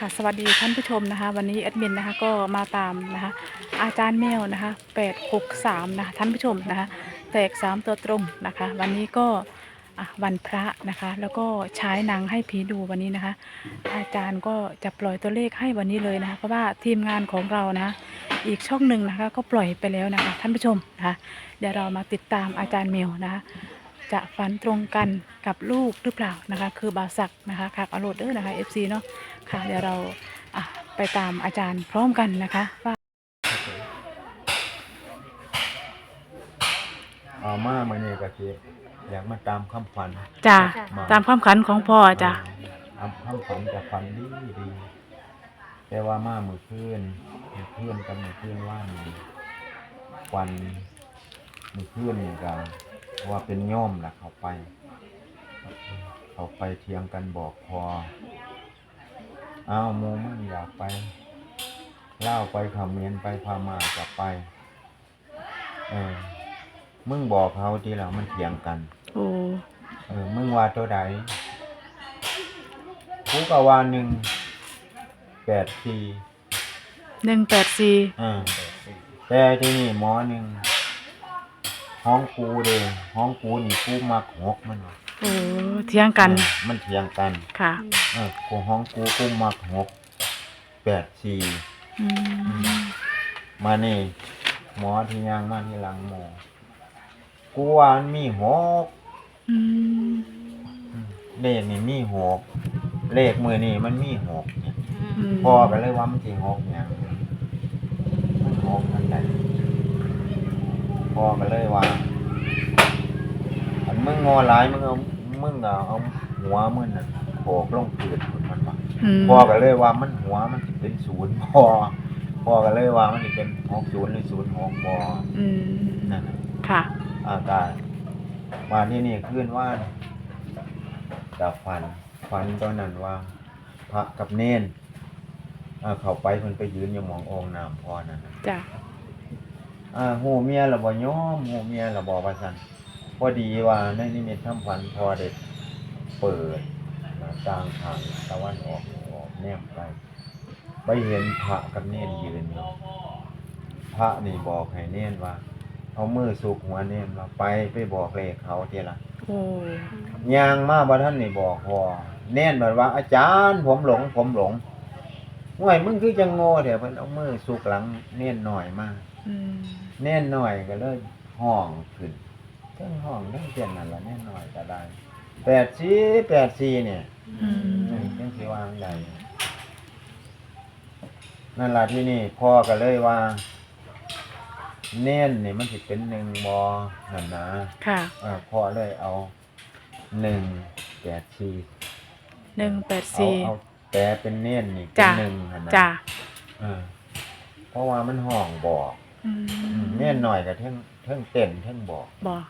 ค่ะสวัสดีท่านผู้ชมนะคะ วันนี้แอดมินนะคะก็มาตามนะคะอาจารย์แมวนะคะ863นะคะท่านผู้ชมนะคะแตก 3 ตัวตรงนะคะ วันนี้ก็วันพระนะคะ แล้วก็ฉายหนังให้ผีดูวันนี้นะคะ อาจารย์ก็จะปล่อยตัวเลขให้วันนี้เลยนะคะเพราะว่าทีมงานของเรานะอีกช่องหนึ่งนะคะ ก็ปล่อยไปแล้วนะคะ ท่านผู้ชมนะคะเดี๋ยวเรามาติดตามอาจารย์แมวนะคะจะฝันตรงกันกับลูกหรือเปล่านะคะ คือบาสักนะคะค่ะอโรดเดอร์นะคะ FC เนาะ ค่ะเดี๋ยวเราอะไปตามอาจารย์พร้อมกันนะคะว่าเอามาเมื่อนี้ก็สิอยากมาตามคำฝันจ้ามาตามความขันของพ่อจ้ะตามคำฝันจะฝันดีดีแต่ว่ามามือคืนมือคืนกับมือคืนว่านี่ฝันมือคืนนี่ก็ว่าเป็นโย่อมล่ะเขาไป เขาไปเทียงกันบอกพอ อ้าวโมมึงอยากไปเล่าวไปเขมเมียนไปพามาจะไป เออ มึงบอกเขาทีหลังมันเถียงกัน โอ้เออ มึงว่าตัวใดกูก็ว่าหนึ่งแปดสี่หนึ่งแปดสี่อ่าแต่ที่นี่หมอหนึ่งห้องกูเด้ห้องกูนี่กูมักหกมันว่ะ โอ้เที่ยงกันเออมันเถียงกันค่ะเออกูห้องกูกูมักหกแปดสี่อืมมานี่หมอที่ยังมาที่หลังหมอกูว่ามันมีหกอืมเลขนี่มีหกเลขมือนี่มันมีหกเนี่ยอืมพ่อก็เลยว่ามันสิหกเนี่ยมันหกอันใดพ่อก็เลยว่าอัน มึงงอหลายมึงเอามึงเอาเอาหัวมึงน่ะโขกลงพื้นมันว่ามพ่อก็เลยว่ามันหัวมันสิเป็นศูนย์พ่อพ่อก็เลยว่ามันสิเป็นหกศูนย์หรือศูนย์หกพ่ออืมนั่นน่ะค่ะ อากาศมาที่นี่ขึ้นว่ากับฟันฟันตอนนั้นว่า พระกับเนนอ่าเขาไปเพิ่นไปยืนอยู่หมององค์น้ำพอนั่นน่ะจ้ะอ่าหูเมียละบ่ยอมหูเมียละบ่ว่าซั่น พอดีว่าในนิมิตทำฝันพอได้เปิดหน้าต่างทางตะวันออกออกแนมไปไปเห็นพระกับเนนยืนอยู่พระนี่บอกให้เนนว่าเอามือสุกหัวเนนว่าไปไปบอกเลขเขาเทีละโอ้ยางมาบ่ท่านนี่บอกพอเน้นแบบว่า อาจารย์ผมหลง ผมหลงห่วยมึงคือจังโง่เดี๋ยวเพิ่นเอามือสุกหลังเน้นหน่อยมาอืมเน้นหน่อยก็เลยห้องขึ้น เทั้งห้องเทั้งเสียงนั่นละเน้นหน่อยก็ได้แปดสี่แปดสี่เนี่ยอืมอืมจังสิวางใดนั่นล่ะที่นี่พ่อก็เลยว่า เน้นนี่มันสิเป็นหนึ่งบอนั่นนะค่ะอ่าพ่อเลยเอาหนึ่งแปดสี่หนึ่งแปดเอาสี่ เอาแต่เป็นเน้นนี่เป็นจ้ะ หนึ่งหั่นนะจ้ะเออเพราะว่ามันห้องบอกอือืมมเน้นหน่อยกับเท่งเท่งเต้นเท่งบอกบอก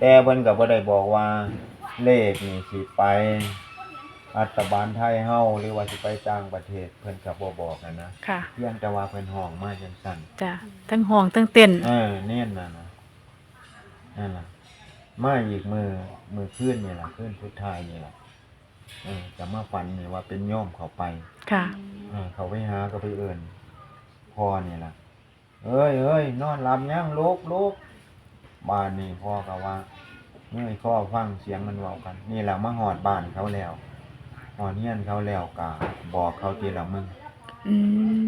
แต่เพิ่นก็บ่ได้บอกว่าเลขนี่สิไปรัฐบาลไทยเฮาหรือว่าสิไปต่างประเทศ เพิ่นก็บ่บอกนะนะค่ะเพียงแต่ว่าเพิ่นห้องมาจังซั่นจ้ะทั้งห่วงทั้งเต้นเออเน้นน่ะนะนั่นล่ะมาอีกมือมือคืนนี่ล่ะคืนสุดท้ายนี่ล่ะเออจะมาฝันนี่ว่าเป็นโยมเขาไป ค่ะเออเขาไปหาก็ไปเอินพ่อนี่ล่ะเอ้ยเอ้ยนอนหลับยังลูกลูก บ้านนี่พ่อก็ว่าเมื่อยข้อฟังเสียงมันเว้ากัน นี่แหละมาหอดบ้านเขาแล้วหอดเฮียนเขาแล้วกะบอกเขาทีละมึงอื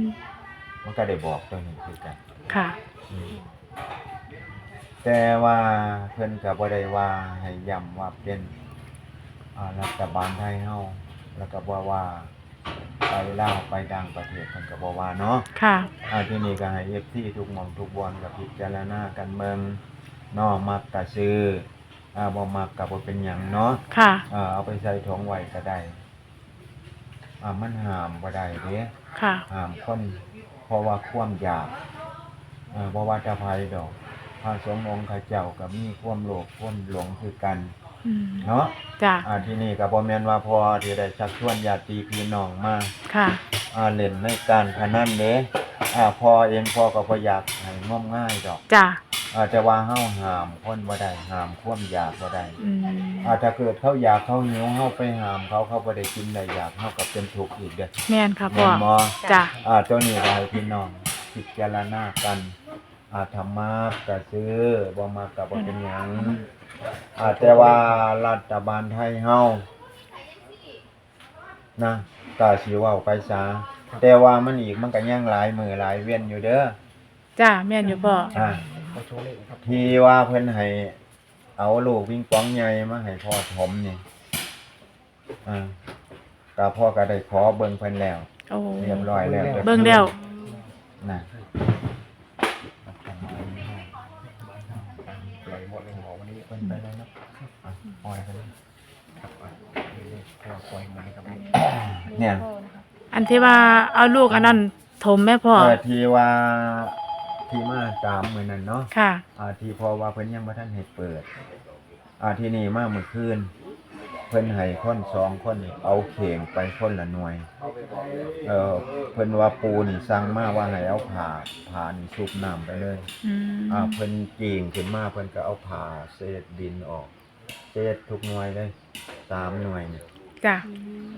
มมันก็ได้บอกตัวนี้คือกันค่ะ อืมแต่ว่าเพิ่นก็บ่ได้ว่าให้ย้ำว่าเป็นอ่ารัฐบาลไทยเฮาแล้วก็บ่ว่าไปลาวไปต่างประเทศเพิ่นก็บ่ว่าเนาะ ค่ะอ่าที่นี่ก็ให้เอฟซีทุกหมองทุกบอลกับพิจารณากันเมือง เนอมักกะซื้ออ่าบ่มักกะบ่เป็นหยังเนาะค่ะ อ่าเอาไปใส่ถุงไว้ก็ได้อ่ามันห้ามบ่ได้เด้ค่ะ ห้ามคนเพราะว่าความอยากอ่าบ่ว่าจะภัยดอกพระสงฆ์องค์ข้าเจ้าก็มีความโลภความหลงคือกัน อืมเนาะจ้ะอ่าที่นี่ก็บ่แม่นว่าพอที่ได้ชักชวนญาติพี่น้องมา ค่ะอ่าเล่นในการพนันเด้อ่าพ่อเองพ่อก็บ่อยากให้งมง่ายดอก จ้ะ อาจจะว่าเฮาห้ามคนบ่ได้ห้ามความอยากบ่ได้อืมอาจจะเกิดเขาอยากเขาหิวเฮาไปห้ามเขาเขาบ่ได้กินได้อยากเฮาก็เป็นทุกข์อีกเด้อแม่นค่ะพ่แม่อนบ่จ้ะอ่าตัวนี้ได้พี่น้องพิจารณากัน อาธรรมะก็ซื้อบ่มากก็บ่เป็นหยังอ่าแต่ว่ารัฐบาลไทยเฮานะก็สิเว้าไปซะแต่ว่ามันอีกมันก็ยังหลายมือหลายเว้นอยู่เด้อ จ้ะแม่นอยู่พ่ออ่า เขาโชว์เลขครับที่ว่าเพิ่นให้เอาลูกวิ่งปองใหญ่มาให้พ่อถมนี่อ่าก็พ่อก็ได้ขอเบิ่งเพิ่นแล้ว โอ้เรียบร้อยแล้วเบิ่งแล้วน่ะปล่อยหมดเลยหมอวันนี้เพิ่นไปแล้วเนาะอะปล่อยไปเลยครับอะเลขพ่อปล่อยหมดเลยครับเนี่ยอันที่ว่าเอาลูกอันนั้นถมแม่พ่อ เออที่ว่า ที่มาตามมื้อนั้นเนาะค่ะ อ่าที่พ่อว่าเพิ่นยังบ่ทันให้เปิด อ่าที่นี่มาเมื่อคืน เพิ่นให้คนสองคนนี่เอาเข่งไปคนละหน่วย เออเพิ่นว่าปูนี่สั่งมาว่าให้เอาผ่าผ่านี่ซุบน้ำไปเลย อืมอ่าเพิ่นจีงขึ้นมาเพิ่นก็เอาผ่าเศษดินออก เศษทุกหน่วยเลยสามหน่วยนี่ จ้ะ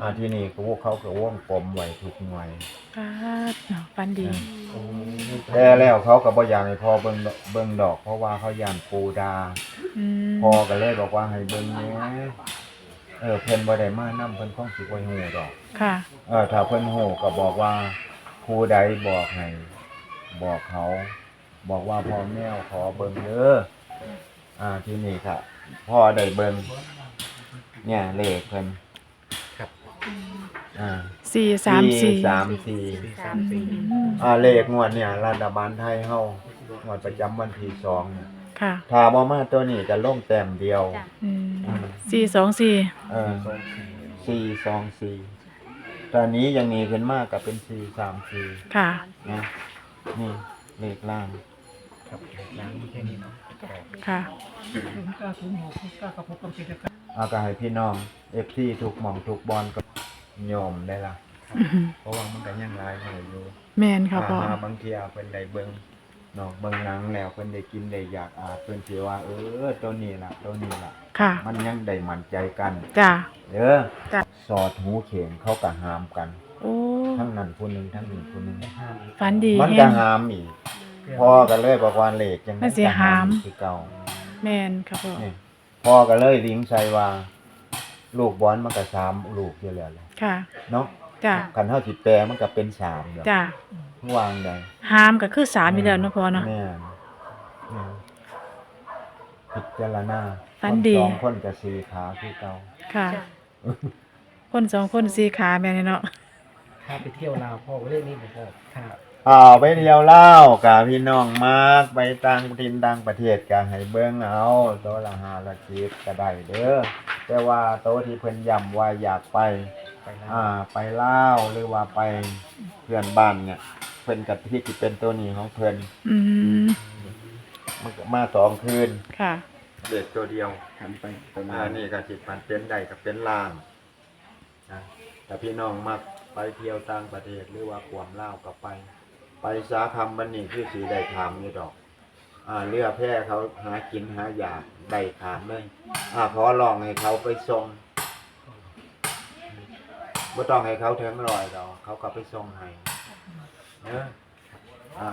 อ่าที่นี่ก็พวกเขาก็วงกลมไว้ทุกหน่วยฟาดเนาะฟันดี แต่แล้วเขาก็บ่อยากให้พอเบิ่งดอกเบิ่งดอก เพราะว่าเขาย่านปูดา อืมพอก็เลยบอกว่าให้เบิ่งแหน่เออเพิ่นบ่ได้มานํเพิ่นคงสิบ่ฮู้ดอก ค่ะ เออถ้าเพิ่นฮู้ก็บอกว่าผู้ใดบอกให้บอกเขา บอกว่าพ่อแมวขอเบิ่งเด้ออ่าที่นี่ค่ะพ่อได้เบิ่งเนี่ยเลขเพิ่นครับ อ่าสี่สามสี่สามสี่สี่สามสี่อืมอ่าเลขงวดเนี่ยรัฐบาลไทยเฮางวดประจำวันที่สองเนี่ยค่ะถ้าบ่มาตัวนี้จะลงแต้มเดียวอืมสี่สองสี่เออสองสี่สี่สองสี่ตอนนี้ยังมีขึ้นมากกับเป็นสี่สามสี่ค่ะ นะนี่เลขล่างครับล้างแค่นี้เนาะค่ะเอาก็ให้พี่น้องเอฟซีถูกหมองถูกบอลก็ โยมได้ละอื้อหือเพราะว่ามันก็ยังหลายมืออยู่แม่นค่ะพ่อาบางเทียเพิ่นได้เบิ่งเนาะเบิ่งหนังแล้วเพิ่นได้กินได้อยากอาเพิ่นสิว่า เออตัวนี้ล่ะตัวนี้ล่ะค่ะ มันยังได้มั่นใจกันจ้ะเด้อจ้ะสอดหูเข็งเขาก็หามกันโอ้ทั้งนั้นผู้หนึงทั้งนี้ผู้หนึงฟันดีมันแฮก็งหามอีกพ่อก็เลยบอกว่าเลขจังมันสิหามคือเก่าแม่นค่ะพ่อนี่พ่อก็เลยลิงใส่ว่า ลูกบอลมันก็สามลูกอยู่แล้วแหละค่ะเนาะจ้ะคันเฮาสิแปลมันก็เป็นสามเด้อจ้ะวางได้หามก็คือสามอยู่แล้วเนาะพ่อเนาะแม่นแม่นพิจารณาฝันดีคสองคนกับสี่ขาคือเก่าค่ะ คนสองคนสี่ขาแม่นเนาะถ้าไปเที่ยวลาวพ่อเลขนี้ผมพ่อถ้า อ้าวไปเที่ยวเล่าวกับพี่น้องมากไปต่างถิ่นต่างประเทศก็ให้เบิ่งเอาโตะละห้าละสิบก็ได้เด้อแต่ว่าโตะที่เพิ่นย้ำว่าอยากไป ไปลาอ่าวไปลาวหรือว่าไปเพื่อนบ้านเนี่ยเพิ่นกับที่สิเป็นตัวนี้ของเพิ่นอืมมันก็มาสองคืนค่ะ เด็กตัวเดียว หันไปประมาอ่าณนี่ก็สิปันเป็นใดกับเป็นล่างนะแต่พี่น้องมักไปเที่ยวต่างประเทศหรือว่าความลาวก็ไป ไปสาคำบันนี่คือสีได้ถามนี่ดอก อ่าเรือแพ้เขาหากินหาอยากได้ถามเลยอ่าขอลองให้เขาไปทรงไม่ต้องให้เขาถึงรอยดอกเขากลับไปทรงให้เนอะอ่า